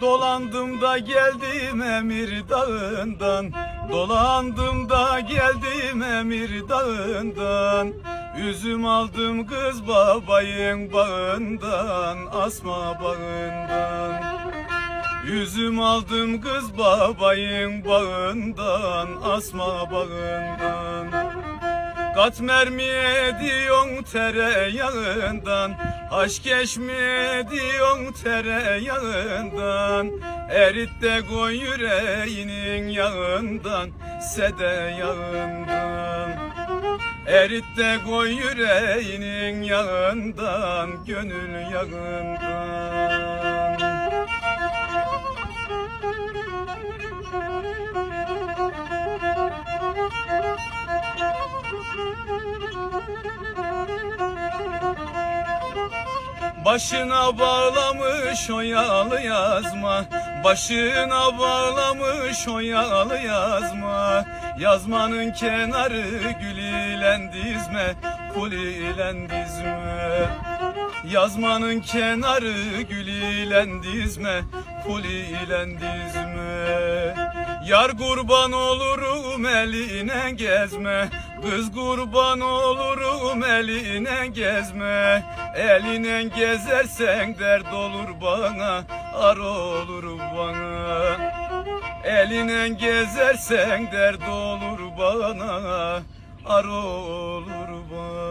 Dolandım da geldim Emir Dağı'ndan. Dolandım da geldim Emir Dağı'ndan. Üzüm aldım kız babayın bağından Asma bağından. Üzüm aldım kız babayın bağından Asma bağından. Kat mermi ediyorsun tereyağından Aşk eşmi ediyorsun tereyağından. Erit de koy yüreğinin yağından Sede yağından. Erit de koy yüreğinin yağından Gönül yağından Başına bağlamış o yağlı yazma. Başına bağlamış o yağlı yazma. Yazmanın kenarı gül ile dizme Kul ile dizme. Yazmanın kenarı gül ile dizme Kul ile dizme Yar kurban olurum eline gezme. Kız kurban olurum eline gezme. Eline gezersen dert olur bana Ar olur bana. Eline gezersen dert olur bana Ar olur bana